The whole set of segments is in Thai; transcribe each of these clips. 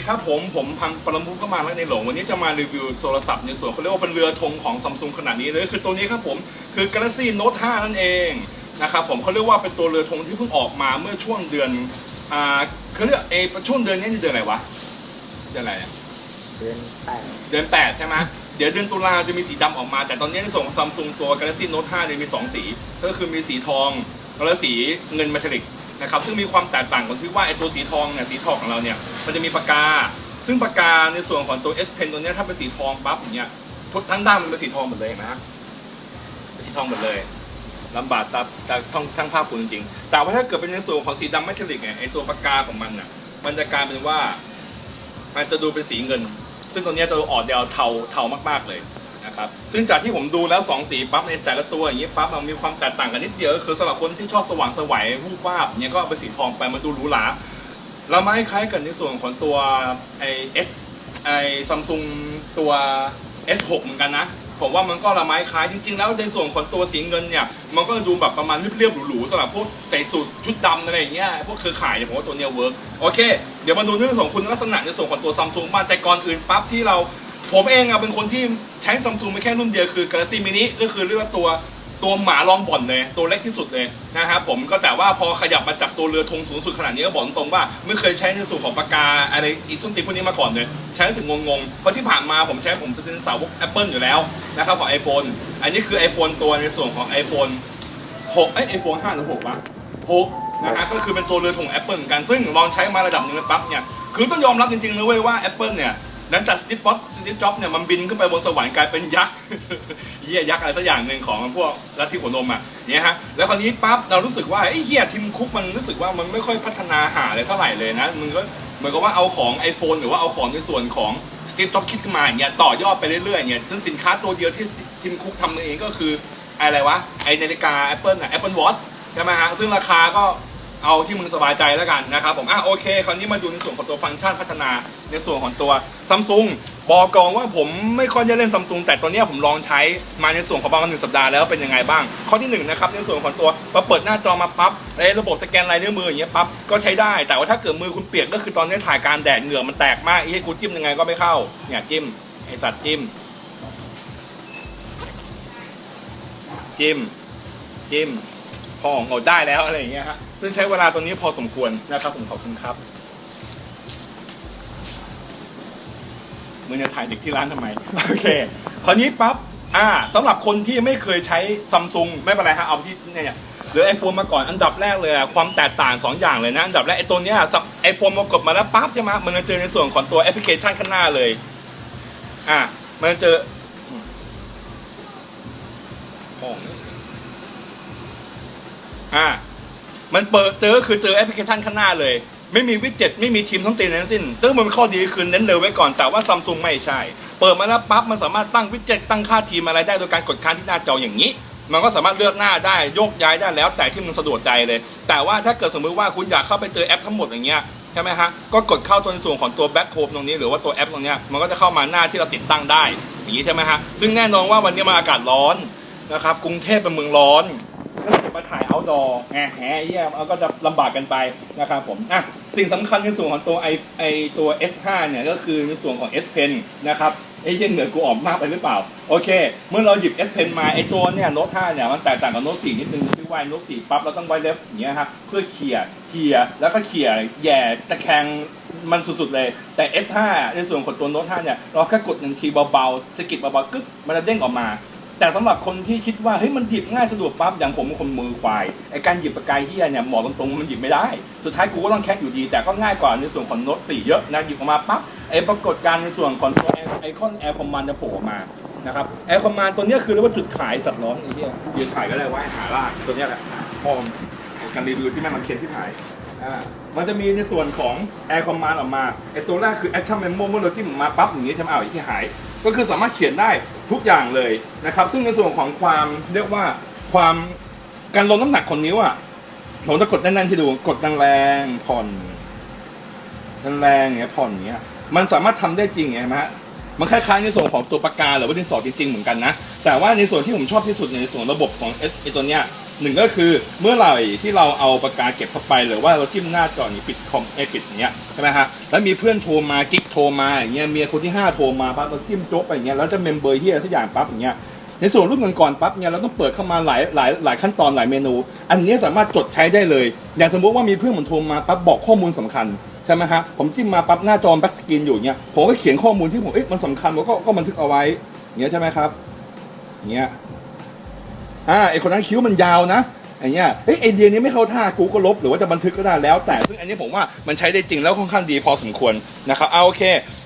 ดีครับผมผมพังปรมุขก็มาแล้วในหลงวันนี้จะมารีวิวโทรศัพท์ในส่วนเขาเรียกว่าเป็นเรือธงของซัมซุงขนาดนี้เลยคือตัวนี้ครับผมคือ Galaxy Note 5 นั่นเองนะครับผมเขาเรียกว่าเป็นตัวเรือธงที่เพิ่งออกมาเมื่อช่วงเดือนอ่าเขาเรียกเออช่วงเดือนนี้เดือนอะไรวะเดือนอะไรอะเดือนแปดเดือน8ใช่ไหมเดี๋ยวเดือนตุลาจะมีสีดำออกมา แต่ตอนนี้ในส่วนของซัมซุงตัว Galaxy Note 5เนี่ยมี 2 สี ก็คือมีสีทองและสีเงินเมทัลลิก นะครับซึ่งมีความแตกต่างกันที่ว่าไอ้ตัวสีทองเนี่ยสีทองของเราเนี่ยมันจะมีปากกา ซึ่งปากกาในส่วนของตัว S Pen ตัวเนี้ยถ้าเป็นสีทองปั๊บอย่างเงี้ยทุกทั้งด้านมันเป็นสีทองหมดเลยนะเป็นสีทองหมดเลยลำบากตาตาทั้งทั้งภาพคุณจริงๆแต่ว่าถ้าเกิดเป็นในส่วนของสีดำเมทัลลิกเนี่ยไอ้ตัวปากกาของมันน่ะมันจะกลายเป็นว่ามันจะดูเป็นสีเงิน ซึ่งตัวเนี้ยจะออกแนวเทาเทามากๆเลย นะครับซึ่งจากที่ผมดูแล้วสองสีปั๊บในแต่ละตัวอย่างนี้ปั๊บมันมีความแตกต่างกันนิดเดียวก็คือสำหรับคนที่ชอบสว่างสวัยวูบวาบเนี่ยก็เอาไปสีทองไปมันดูหรูหราแล้วมาคล้ายกันในส่วนของตัวไอเอสไอซัมซุงตัว S6 เหมือนกันนะผมว่ามันก็ละไม้คล้ายจริง ๆ แล้วในส่วนของตัวสีเงินเนี่ย มันก็ดูแบบประมาณเรียบๆหรูๆสำหรับพวกใส่สูทชุดดำอะไรอย่างเงี้ยพวกเครือข่ายเนี่ยผมว่าตัวเนี้ยเวิร์กโอเค เดี๋ยวมาดูเรื่องของคุณลักษณะในส่วนของตัวซัมซุงบ้างแต่ก่อนอื่นปั๊บที่เรา ผมเองอะเป็นคนที่ใช้ซัมซุงไม่แค่รุ่นเดียวคือ Galaxy Mini ก็คือเรียกว่าตัวตัวหมาลองบ่อนเลยตัวเล็กที่สุดเลยนะครับผมก็แต่ว่าพอขยับมาจับตัวเรือธงสูงสุดขนาดนี้ก็บอกตรงๆว่า ไม่เคยใช้ในส่วนของปากกาอะไรอีกต้นตีพวกนี้มาก่อนเลย ใช้รู้สึกงงๆเพราะที่ผ่านมาผมใช้ผมเป็นสาวก Apple อยู่แล้วนะครับของ iPhone อันนี้คือ iPhone ตัวในส่วนของ iPhone 6 เอ้ย iPhone 5 หรือ 6 วะ 6 นะฮะก็คือเป็นตัวเรือธง Apple เหมือนกันซึ่งลองใช้มาระดับหนึงแล้วปั๊บเนี่ยคือต้องยอมรับจริงๆนะเว้ยว่า Apple เนี่ย หลังจากสตีฟจ็อบสตีฟจ็อบเนี่ยมันบินขึ้นไปบนสวรรค์กลายเป็นยักษ์เหี้ยยักษ์อะไรสักอย่างหนึ่งของพวกลัทธิหัวนมอะเนี่ยฮะแล้วคราวนี้ปั๊บเรารู้สึกว่าไอ้เฮียทิมคุกมันรู้สึกว่ามันไม่ค่อยพัฒนาหาอะไรเท่าไหร่เลยนะมันก็เหมือนกับว่าเอาของ iPhone หรือว่าเอาของในส่วนของสตีฟจ็อบคิดขึ้นมาเงี้ยต่อยอดไปเรื่อยๆเนี่ยซึ่งสินค้าตัวเดียวที่ทิมคุกทำเองก็คืออะไรวะไอนาฬิกา Apple อะ Apple Watch ใช่ไหมฮะซึ่งราคาก็ เอาที่มึงสบายใจแล้วกันนะครับผมอะโอเค คราวนี้มาดูในส่วนของตัวฟังก์ชันพัฒนาในส่วนของตัวซัมซุงบอกกองว่าผมไม่ค่อยจะเล่นซัมซุงแต่ตัวเนี้ยผมลองใช้มาในส่วนของประมาณหนึ่งสัปดาห์แล้วเป็นยังไงบ้าง ข้อที่หนึ่งนะครับในส่วนของตัวพอเปิดหน้าจอมาปั๊บไอ้ระบบสแกนลายนิ้วมืออย่างเงี้ยปั๊บก็ใช้ได้ แต่ว่าถ้าเกิดมือคุณเปียกก็คือตอนนี้ถ่ายการแดดเหงื่อมันแตกมากไอ้กูจิ้มยังไงก็ไม่เข้าเนี่ยจิ้มไอสัตว์จิ้ม จิ้มจิ้มพอของเราได้แล้วอะไรอย่างเงี้ยฮะ ซึ่งใช้เวลาตรงนี้พอสมควรนะครับผมขอบคุณครับมึงจะถ่ายเด็กที่ร้านทำไม โอเค คราวนี้ปั๊บอ่าสำหรับคนที่ไม่เคยใช้ซัมซุงไม่เป็นไรฮะเอาที่เนี่ยหรือไอโฟนมาก่อนอันดับแรกเลยความแตกต่างสองอย่างเลยนะ อันดับแรกไอตัวเนี้ยไอโฟนมากดมาแล้วปั๊บใช่ไหมมันจะเจอในส่วนของตัวแอปพลิเคชันข้างหน้าเลย อ่ามันจะเจอของอ่า มันเปิดเจอคือเจอแอปพลิเคชันข้างหน้าเลย ไม่มีวิดเจ็ตไม่มีทีมทั้งตีนทั้งสิ้นซึ่งมันเป็นข้อดีคือเน้นเร็วไว้ก่อนแต่ว่าซัมซุงไม่ใช่ เปิดมาแล้วปั๊บมันสามารถตั้งวิดเจ็ตตั้งค่าทีมอะไรได้โดยการกดค้างที่หน้าจออย่างนี้ มันก็สามารถเลือกหน้าได้โยกย้ายได้แล้ว แต่ที่มันสะดวกใจเลย แต่ว่าถ้าเกิดสมมติว่าคุณอยากเข้าไปเจอแอปทั้งหมดอย่างเงี้ยใช่ไหมฮะก็กดเข้าตัวในส่วนของตัวแบ็คโคมตรงนี้หรือว่าตัวแอปตรงเนี้ยมันก็จะเข้ามาหน้าที่เราติดตั้งได้อย่างนี้ใช่ไหมฮะซึ่งแน่นอนว่าวันนี้มันอากาศร้อนนะครับกรุงเทพเป็นเมืองร้อน ก็จะมาถ่ายเอาดอแงแหเยี่ยมเอาก็จะลำบากกันไปนะครับผมอะสิ่งสำคัญในส่วนของตัวไอไอตัว S5 เนี่ยก็คือในส่วนของ S Pen นะครับไอ้เหี้ยังเหนือกูออกมากไปหรือเปล่า โอเค เมื่อเราหยิบ S Pen มาไอตัวเนี่ยโน้ต5เนี่ยมันแตกต่างกับโน้ต4นิดนึงคือว่าโน้ต4ปั๊บเราต้องไว้เล็บอย่างเงี้ยครับเพื่อเขี่ยเขี่ยแล้วก็เขี่ยแย่ตะแคงมันสุดๆเลย แต่ S5 ในส่วนของตัวโน้ต5เนี่ยเราแค่กดหนึ่งทีเบาๆสะกิดเบาๆกึ๊กมันจะเด้งออกมา แต่สำหรับคนที่คิดว่าเฮ้ยมันหยิบง่ายสะดวกปั๊บอย่างผมเป็นคนมือควายไอการหยิบปากกาเฮียเนี่ยหมอตรงๆมันหยิบไม่ได้ สุดท้ายกูก็ต้องแคปอยู่ดี แต่ก็ง่ายกว่าในส่วนของโน้ตสี่เยอะนะหยิบออกมาปั๊บไอปรากฏการณ์ในส่วนของตัวไอคอนแอร์คอมมานด์จะโผล่มานะครับแอร์คอมมานด์ตัวเนี้ยคือเรียกว่าจุดขายสัตว์ร้อนไอเหี้ยยืนขายก็ได้ว่าหาล่าตัวเนี้ยแหละพอมการรีวิวที่แม่มันเขียนที่ขายอ่ามันจะมีในส่วนของ Air Command ออกมาไอตัวแรกคือ Action Memo เมื่อเราจิ้มมาปั๊บอย่างนี้ใช่ไหมอ้าวไอ้ที่หาย ก็คือสามารถเขียนได้ทุกอย่างเลยนะครับ ซึ่งในส่วนของความเรียกว่าความการลงน้ำหนักของนิ้วอะผมจะกดแน่นๆที่ดูกดแรงๆผ่อนแรงๆอย่างเงี้ยผ่อนเงี้ย มันสามารถทำได้จริงไงฮะมันคล้ายๆในส่วนของตัวปากกาหรือว่าดินสอจริงๆเหมือนกันนะ แต่ว่าในส่วนที่ผมชอบที่สุดในส่วนระบบของเอสไอตัวเนี้ย หนึ่งก็คือเมื่อไหร่ที่เราเอาปากกาเก็บเข้าไปหรือว่าเราจิ้มหน้าจอนี่ปิดคอมเอปิดอย่างเงี้ยใช่ไหมฮะแล้วมีเพื่อนโทรมากิ๊กโทรมาอย่างเงี้ยเมียคนที่ห้าโทรมาปั๊บเราจิ้มโจ๊กไปอย่างเงี้ยแล้วจะเมมเบอร์เฮียสักอย่างปั๊บอย่างเงี้ยในส่วนรุ่นก่อนปั๊บเนี่ยเราต้องเปิดเข้ามาหลายหลายหลายขั้นตอนหลายเมนู อันนี้สามารถจดใช้ได้เลย อย่างสมมติว่ามีเพื่อนผมโทรมาปั๊บบอกข้อมูลสำคัญใช่ไหมฮะผมจิ้มมาปั๊บหน้าจอแบ็กสกรีนอยู่เงี้ยผมก็เขียนข้อมูลที่ผมเอ๊ะมันสำคัญผมก็ก็บันทึกเอาไว้อย่างเงี้ยใช่ไหมครับเงี้ย อ่าไอคนนั้นคิ้วมันยาวนะอย่างเงี้ยเอ้ยไอเดียนี้ไม่เข้าท่ากูก็ลบหรือว่าจะบันทึกก็ได้แล้ว แต่ซึ่งอันนี้ผมว่ามันใช้ได้จริงแล้วค่อนข้างดีพอสมควรนะครับเอาโอเค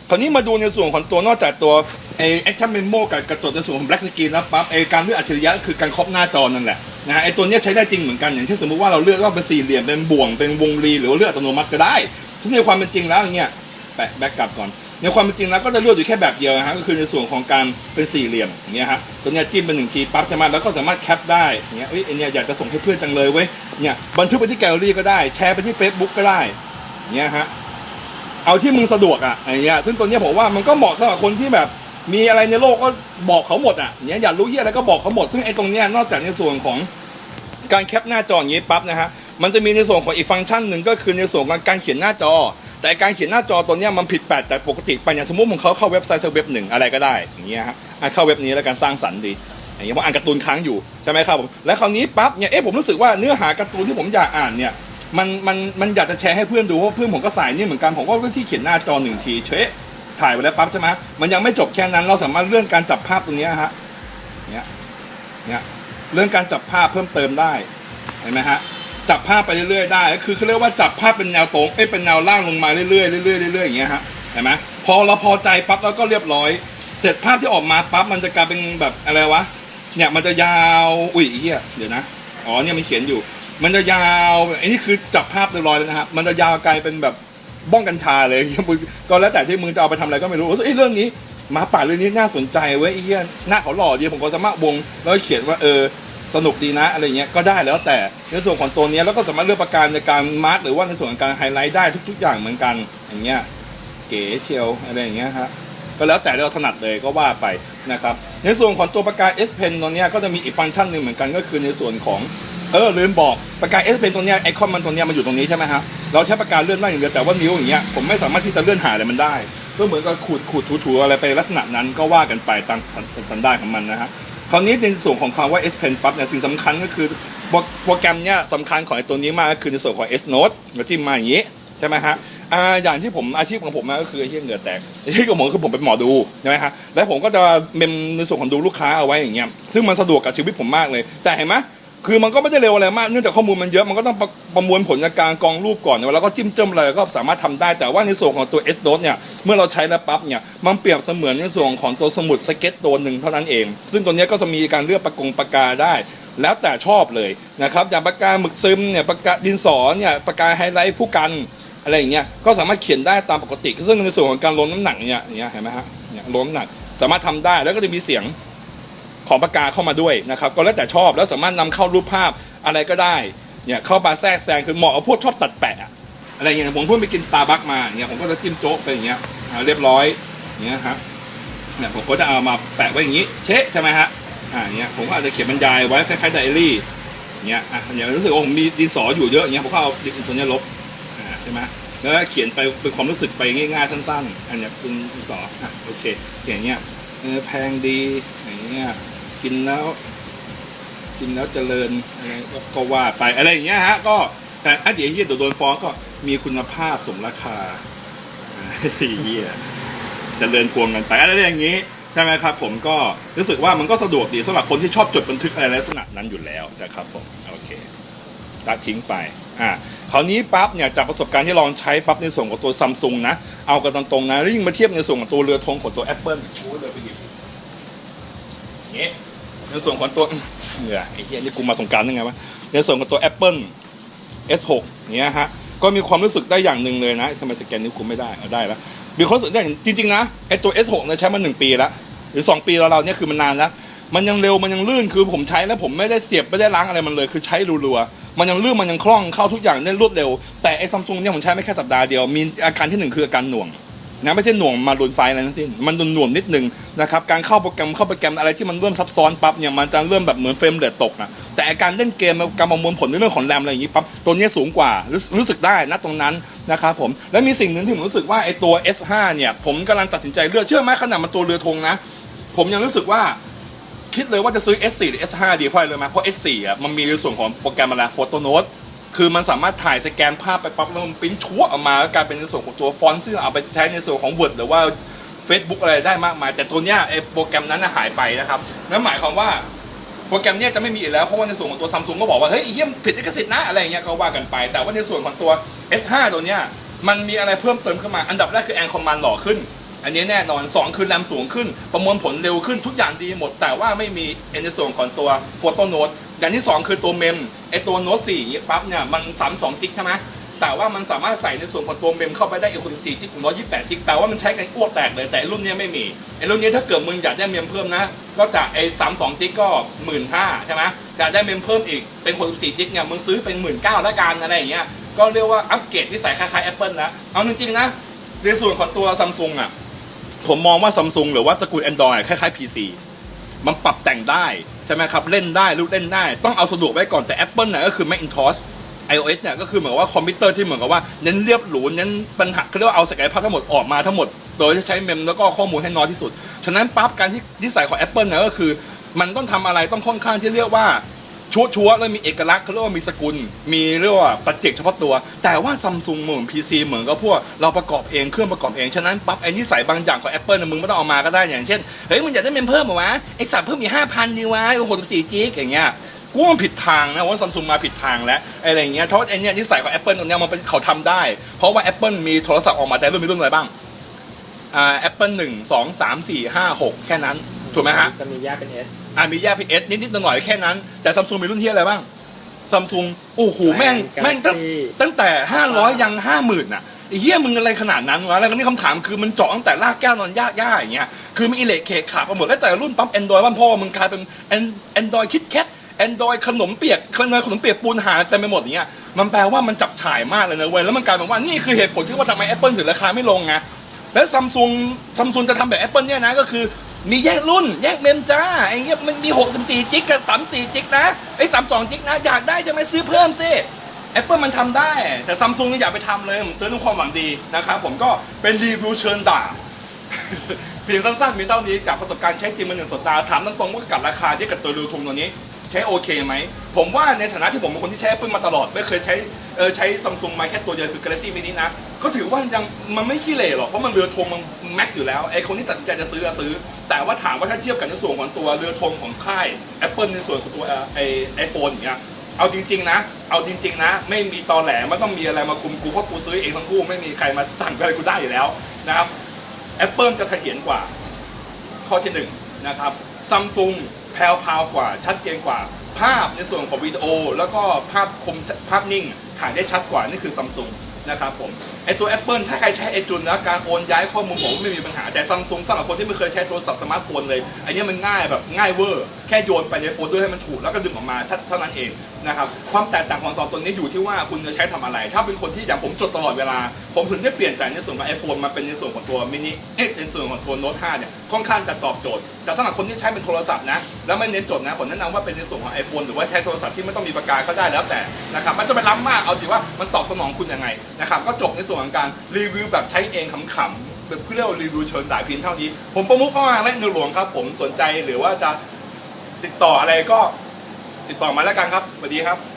คราวนี้มาดูในส่วนของตัวนอกจากตัวไอแอคชั่นเมมโมกับกระจดในส่วนของแบล็กสกรีนแล้วปั๊บไอการเลือกอัจฉริยะก็คือการครอบหน้าจอนั่นแหละนะไอตัวเนี้ยใช้ได้จริงเหมือนกันอย่างเช่นสมมติว่าเราเลือกว่าเป็นสี่เหลี่ยมเป็นบ่วงเป็นวงรีหรือว่าเลือกอัตโนมัติก็ได้ซึ่งในความเป็นจริงแล้วอย่างเงี้ยแปะแบ็กกลับก่อน ในความเป็นจริงแล้วก็จะเลือกอยู่แค่แบบเดียวนะฮะก็คือในส่วนของการเป็นสี่เหลี่ยมอย่างเงี้ยฮะตัวเนี้ยจิ้มเป็นหนึ่งทีปั๊บใช่ไหมแล้วก็สามารถแคปได้อย่างเงี้ยเอ้ยไอเนี่ยอยากจะส่งให้เพื่อนจังเลยเว้ยเนี่ยบันทึกไปที่แกลเลอรี่ก็ได้แชร์ไปที่ Facebook ก็ได้อย่างเงี้ยฮะเอาที่มึงสะดวกอะอย่างเงี้ยซึ่งตัวเนี้ยผมว่ามันก็เหมาะสำหรับคนที่แบบ มีอะไรในโลกก็บอกเขาหมดอะอย่างเงี้ยอยากรู้ที่อะไรก็บอกเขาหมด ซึ่งไอ้ตรงเนี้ยนอกจากในส่วนของการแคปหน้าจออย่างนี้ปั๊บนะฮะมันจะมีในส่วนของอีกฟังก์ชันหนึ่งก็คือในส่วนของการเขียนหน้าจอ แต่การเขียนหน้าจอตัวเนี้ยมันผิดแปลกจากปกติไปอย่างสมมติมึงเขาเข้าเว็บไซต์สักเว็บหนึ่งอะไรก็ได้อย่างเงี้ยฮะอะเข้าเว็บนี้แล้วกันสร้างสรรค์ดีอย่างเงี้ยเพราะอ่านการ์ตูนค้างอยู่ใช่ไหมครับผมและคราวนี้ปั๊บเนี่ยเอ๊ะผมรู้สึกว่าเนื้อหาการ์ตูนที่ผมอยากอ่านเนี่ยมันมันมันอยากจะแชร์ให้เพื่อนดูเพราะเพื่อนผมก็สายนี่เหมือนกันผมก็ที่เขียนหน้าจอหนึ่งทีเชะถ่ายไว้แล้วปั๊บใช่ไหมมันยังไม่จบแค่นั้นเราสามารถเลื่อนการจับภาพตรงเนี้ยฮะเนี่ยเนี่ยเรื่องการจับภาพเพิ่มเติมได้เห็นไหมฮะ จับภาพไปเรื่อยๆได้ก็คือเขาเรียกว่าจับภาพเป็นแนวตรงเอ้ยเป็นแนวล่างลงมาเรื่อยๆเรื่อยๆเรื่อยๆอย่างเงี้ยฮะเห็นไหมพอเราพอใจปั๊บแล้วก็เรียบร้อย เสร็จภาพที่ออกมาปั๊บมันจะกลายเป็นแบบอะไรวะเนี่ยมันจะยาวอุ้ยเหี้ยเดี๋ยวนะอ๋อเนี่ยมันเขียนอยู่ มันจะยาวไอ้นี่คือจับภาพเรียบร้อยแล้วนะครับมันจะยาวกลายเป็นแบบบ้องกัญชาเลยก็แล้วแต่ที่มึงจะเอาไปทำอะไรก็ไม่รู้เอ้เรื่องนี้มาป่าเรื่องนี้น่าสนใจเว้ยไอ้เหี้ยหน้าเขาหล่อดีผมก็สามารถวงแล้วเขียนว่าเออ สนุกดีนะอะไรเงี้ยก็ได้แล้วแต่ในส่วนของตัวเนี้ยแล้วก็สามารถเลือกประการในการมาร์กหรือว่าในส่วนของการไฮไลท์ได้ทุก ๆ อย่างเหมือนกันอย่างเงี้ยเก๋เชียวอะไรอย่างเงี้ยฮะก็แล้วแต่เราถนัดเลยก็ว่าไปนะครับในส่วนของตัวประกา S Pen ตัวเนี้ยก็จะมีอีกฟังก์ชันหนึ่งเหมือนกันก็คือในส่วนของเออลืมบอกประกา S Pen ตัวเนี้ยไอคอนมันตัวเนี้ยมันอยู่ตรงนี้ใช่ไหมฮะเราใช้ประกาเลื่อนได้อย่างเดียวแต่ว่านิ้วอย่างเงี้ยผมไม่สามารถที่จะเลื่อนหาอะไรมันได้ก็เหมือนกับขูดขูดถูๆอะไรไปลักษณะนั้นก็ว่ากันไปตามสันดานของมันนะฮะ คราวนี้ในส่วนของคำว่า S Pen ปั๊บเนี่ยสิ่งสำคัญก็คือโปรโปรแกรมเนี่ยสำคัญของไอ้ตัวนี้มากก็คือในส่วนของ S Note มาจิ้มมาอย่างนี้ใช่ไหมฮะอ่าอย่างที่ผมอาชีพของผมนะก็คือไอ้เหี้ยเหงื่อแตกอาชีพของผมคือผมเป็นหมอดูใช่ไหมฮะแล้วผมก็จะเมมในส่วนของดูลูกค้าเอาไว้อย่างเงี้ยซึ่งมันสะดวกกับชีวิตผมมากเลย แต่เห็นไหม คือมันก็ไม่ได้เร็วอะไรมากเนื่องจากข้อมูลมันเยอะมันก็ต้องประประมวลผลจากการกองรูปก่อนแล้วก็จิ้มเจิ้มอะไรก็สามารถทำได้แต่ว่าในส่วนของตัว S Note เนี่ยเมื่อเราใช้แล้วปั๊บเนี่ยมันเปรียบเสมือนในส่วนของตัวสมุดสเก็ตตัวหนึ่งเท่านั้นเอง ซึ่งตัวเนี้ยก็จะมีการเลือกปากกงปากกาได้ แล้วแต่ชอบเลยนะครับอย่างปากกาหมึกซึมเนี่ยปากกาดินสอเนี่ยปากกาไฮไลท์ผู้กันอะไรอย่างเงี้ยก็สามารถเขียนได้ตามปกติซึ่งในส่วนของการลดน้ำหนักเนี่ยอย่างเงี้ยเห็นไหมฮะเนี่ยลดน้ำหนักสามารถทำได้แล้วก็จะมีเสียง ของปากกาเข้ามาด้วยนะครับก็แล้วแต่ชอบแล้วสามารถนำเข้ารูปภาพอะไรก็ได้เนี่ยเข้ามาแทรกแซงคือเหมาะกับพวกชอบตัดแปะอะอะไรเงี้ยผมเพิ่งไปกินสตาร์บัคมาเนี่ยผมก็จะจิ้มโจ๊กไปอย่างเงี้ยอ่าเรียบร้อยเงี้ยครับเนี่ยผมก็จะเอามาแปะไว้อย่างงี้ เชะใช่ไหมฮะอ่าเงี้ยผมก็อาจจะเขียนบรรยายไว้คล้ายๆไดอารี่เงี้ยอะอย่างรู้สึกว่าผมมีดินสออยู่เยอะเงี้ยผมก็เอาดินตัวเนี้ยลบอ่าใช่ไหมแล้วเขียนไปเป็นความรู้สึกไปง่ายๆสั้นๆ อันเนี้ยเป็นดินสออะโอเคเขียนเงี้ยเออแพงดีอย่างเงี้ย กินแล้ว กินแล้วเจริญอะไรก็ว่าไปอะไรอย่างเงี้ยฮะ ก็แต่อะเดี๋ยวเฮียเดี๋ยวโดนฟ้องก็มีคุณภาพสมราคาเฮียเจริญพวงกันไปอะไรอย่างงี้ใช่ไหมครับ ผมก็รู้สึกว่ามันก็สะดวกดีสำหรับคนที่ชอบจดบันทึกอะไรลักษณะนั้นอยู่แล้วนะครับผมโอเคตัดทิ้งไปอ่าคราวนี้ปั๊บเนี่ยจากประสบการณ์ที่ลองใช้ปั๊บในส่วนของตัวซัมซุงนะ เอากันตรงๆนะแล้วยิ่งมาเทียบในส่วนของตัวเรือธงของตัว Apple โอ้เลยไปหยิบอย่างงี้ ในส่วนของตัวเหงื่อไอ้เหี้ยนี่กูมาสงการยังไงวะในส่วนของตัว Apple S6 เนี้ยฮะก็มีความรู้สึกได้อย่างหนึ่งเลยนะทำไมสแกนนิ้วกูไม่ได้เอาได้แล้วมีความรู้สึกได้อย่างจริงๆนะไอ้ตัว S6 เนี่ยใช้มาหนึ่งปีแล้วหรือ2ปีแล้วเราเนี่ยคือมันนานแล้วมันยังเร็วมันยังลื่นคือผมใช้แล้วผมไม่ได้เสียบไม่ได้ล้างอะไรมันเลยคือใช้รัวๆมันยังลื่นมันยังคล่องเข้าทุกอย่างได้รวดเร็ว แต่ไอ้ซัมซุงเนี่ยผมใช้ไม่แค่สัปดาห์เดียวมีอาการที่หนึ่งคืออาการหน่วง นะไม่ใช่หน่วงมาลุนไฟอะไรทั้งสิ้นมันหน่วงนิดนึงนะครับการเข้าโปรแกรมเข้าโปรแกรมอะไรที่มันเริ่มซับซ้อนปั๊บเนี่ยมันจะเริ่มแบบเหมือนเฟรมเรทตกอะแต่การเล่นเกมการประมวลผลในเรื่องของแรมอะไรอย่างนี้ปั๊บตัวนี้สูงกว่ารู้สึกได้นะตรงนั้นนะครับผมแล้วมีสิ่งหนึ่งที่ผมรู้สึกว่าไอ้ตัว S5 เนี่ยผมกำลังตัดสินใจเลือกเชื่อไหมขนาดมันตัวเรือธงนะ ผมยังรู้สึกว่าคิดเลยว่าจะซื้อ S4 หรือ S5 ดีเพราะอะไรรู้ไหมเพราะ S4 อะมันมีในส่วนของโปรแกรมอะไรโฟโต้โน้ต คือมันสามารถถ่ายสแกนภาพไปปั๊บแล้วมันปริ้นชั่วออกมาแล้วกลายเป็นในส่วนของตัวฟอนต์ซึ่งเอาไปใช้ในส่วนของ Word หรือว่า Facebook อะไรได้มากมาย แต่ตัวเนี้ยไอโปรแกรมนั้นนะหายไปนะครับนั่นหมายความว่าโปรแกรมเนี้ยจะไม่มีอีกแล้วเพราะว่าในส่วนของตัวซัมซุงก็บอกว่าเฮ้ยไอเหี้ยมผิดลิขสิทธิ์นะอะไรเงี้ยก็ว่ากันไป แต่ว่าในส่วนของตัว S5 ตัวเนี้ยมันมีอะไรเพิ่มเติมขึ้นมาอันดับแรกคือแอนคอมมานหล่อขึ้น อันนี้แน่นอน 2 คือแรมสูงขึ้น ประมวลผลเร็วขึ้นทุกอย่างดีหมด แต่ว่าไม่มีในส่วนของตัวโฟโต้โน้ตอย่างที่ 2 คือตัวเมมไอตัวโน้ต4ปั๊บเนี่ยมัน32จิกใช่ไหมแต่ว่ามันสามารถใส่ในส่วนของตัวเมมเข้าไปได้อีก64จิกถึง128จิกแต่ว่ามันใช้กันอ้วกแตกเลยแต่รุ่นนี้ไม่มีไอรุ่นนี้ถ้าเกิดมึงอยากได้เมมเพิ่มนะ ก็จากไอ้32จิกก็หมื่นห้าใช่ไหมอยากได้เมมเพิ่มอีกเป็น64จิกเนี่ยมึงซื้อเป็นหมื่นเก้าล้วกันอะไรอย่างเงี้ยก็เรียกว่าอัปเกรดที่ใส่คล้ายๆ Apple แล้วเอาจริงๆนะในส่วนของตัวซัมซุงอะ ผมมองว่าซัมซุงหรือว่าตระกูล Android คล้ายๆ PC มันปรับแต่งได้ใช่ไหมครับ เล่นได้รูดเล่นได้ ต้องเอาสะดวกไว้ก่อนแต่ Apple เนี่ยก็คือ Macintosh iOS เนี่ยก็คือเหมือนกับว่าคอมพิวเตอร์ที่เหมือนกับว่าเน้นเรียบหรูเน้นปัญหาเขาเรียกว่าเอาศักยภาพทั้งหมดออกมาทั้งหมด โดยใช้เมมแล้วก็ข้อมูลให้น้อยที่สุด ฉะนั้นปั๊บการที่นิสัยของ Apple เนี่ยก็คือ มันต้องทำอะไรต้องค่อนข้างที่เรียกว่า ชัวชัวร์ๆแล้วมีเอกลักษณ์เขาเรียกว่ามีสกุล มีเรียกว่าปัจเจกเฉพาะตัว แต่ว่าซัมซุงเหมือนพีซีเหมือนกับพวกเราประกอบเองเครื่องประกอบเอง ฉะนั้นปั๊บไอ้นิสัยบางอย่างของ Apple นะมึงไม่ต้องเอามาก็ได้อย่างเช่น เฮ้ยมึงอยากได้เมมเพิ่มเหรอวะไอ้สัตว์เพิ่มมีกห้าพันดีวะโอ้โหสี่จิกอย่างเงี้ยกูว่ามันผิดทางนะว่าซัมซุงมาผิดทางแล้วอะไรอย่างเงี้ยเพราะไอ้เนี่ยนิสัยของ Apple ตรงเนี้ยมันเป็นเขาทำได้ เพราะว่า Apple มีโทรศัพท์ออกมาแต่รุ่นมีรุ่นอะไรบ้างอ่า Apple หนึ่งสองสามสี่ห้าหกแค่นั้นถูกไหมฮะ จะมีแยกเป็น S อ่ามีแยกพีเอสนิดๆหน่อยๆแค่นั้น แต่ซัมซุงมีรุ่นที่อะไรบ้างซัมซุงโอ้โหแม่ง Galaxy แม่งตั้งตั้งแต่500ยัง50,000น่ะไอ้เหี้ยมึงอะไรขนาดนั้นวะแล้วก็นี่คำถามคือมันเจาะตั้งแต่ลากแก้วนอนยากย่าอย่างเงี้ยคือมีอิเล็กเคขาไปหมดแล้วแต่รุ่นปั๊มแอนดรอยบ้านพ่อมึงกลายเป็นแอนแอนดรอยคิดแคทแอนดรอยขนมเปียกขนมขนมเปียกปูนหาเต็มไปหมดอย่างเงี้ยมันแปลว่ามันจับฉ่ายมากเลยนะเว้ยแล้วมันกลายเป็นว่านี่คือเหตุผลที่ว่าทำไม Apple ถึงราคาไม่ลงไง แล้วซัมซุงซัมซุงจะทำแบบ Apple เนี่ยนะก็คือ มีแยกรุ่น แยกเมมจ้าไอ้เงี้ยมันมี 64 จิกกับ 34 จิกนะไอ้32 จิกนะอยากได้จะไม่ซื้อเพิ่มสิ Apple มันทำได้ แต่ซัมซุงนี่อย่าไปทำเลยผมเตือนด้วยความหวังดีนะครับผมก็เป็นรีวิวเชิญด่าเพียงสั้นๆมีเท่านี้กับประสบการณ์ใช้จริงมาหนึ่งสัปดาห์ถามตรงๆว่ากับราคาที่กับตัวรูทงตัวนี้ ใช้โอเคไหม ผมว่าในฐานะที่ผมเป็นคนที่ใช้ Apple มาตลอด ไม่เคยใช้เออใช้ซัมซุงมาแค่ตัวเดียวคือ Galaxy Mini นะ ก็ถือว่ายังมันไม่ขี้เหร่หรอกเพราะมันเรือธงมันแม็กอยู่แล้วไอ้คนที่ตัดสินใจจะซื้ออะซื้อ แต่ว่าถามว่าถ้าเทียบกันในส่วนของตัวเรือธงของค่าย Apple ในส่วนของตัวไอไอโฟนอย่างเงี้ยเอาจริง ๆ นะ เอาจริง ๆ นะ ไม่มีตอแหลไม่ต้องมีอะไรมาคุมกูเพราะกูซื้อเองทั้งคู่ไม่มีใครมาสั่งอะไรกูได้อยู่แล้วนะครับ Apple จะเสถียรกว่า ข้อที่หนึ่งนะครับซัมซุงแพรวพาวกว่า ชัดเจนกว่า ภาพในส่วนของวิดีโอ แล้วก็ภาพคมภาพนิ่งถ่ายได้ชัดกว่านี่คือซัมซุง นะครับผมไอตัว Apple ถ้าใครใช้ไอจุนนะการโอนย้ายข้อมูลผมไม่มีปัญหาแต่ซัมซุงสำหรับคนที่ไม่เคยใช้โทรศัพท์สมาร์ทโฟนเลยอันนี้มันง่ายแบบง่ายเวอร์แค่โยนไปในโฟลเดอร์ให้มันถูกแล้วก็ดึงออกมาเท่านั้นเองนะครับความแตกต่างของสองตัวนี้อยู่ที่ว่าคุณจะใช้ทำอะไร ถ้าเป็นคนที่อย่างผมจดตลอดเวลา ผมถึงได้เปลี่ยนจากในส่วนของ iPhone มาเป็นในส่วนของตัวมินิเอ๊ะในส่วนของตัวโน้ต5เนี่ยค่อนข้างจะตอบโจทย์ แต่สำหรับคนที่ใช้เป็นโทรศัพท์นะแล้วไม่เน้นจดนะผมแนะนำว่าเป็นในส่วนของ iPhone หรือว่าใช้โทรศัพท์ที่ไม่ต้องมีปากกาก็ได้แล้วแต่นะครับมันจะไปล้ำมากเอาถือว่ามันตอบสนองคุณยังไงนะครับก็จบในส่วนของการรีวิวแบบใช้เองขำๆแบบเรียกว่ารีวิวเชิญด่ายพียงเท่านี้ ผมประมุขมากๆและในหลวงครับ ผมสนใจหรือว่าจะ ติดต่ออะไรก็ติดต่อมาแล้วกันครับสวัสดีครับ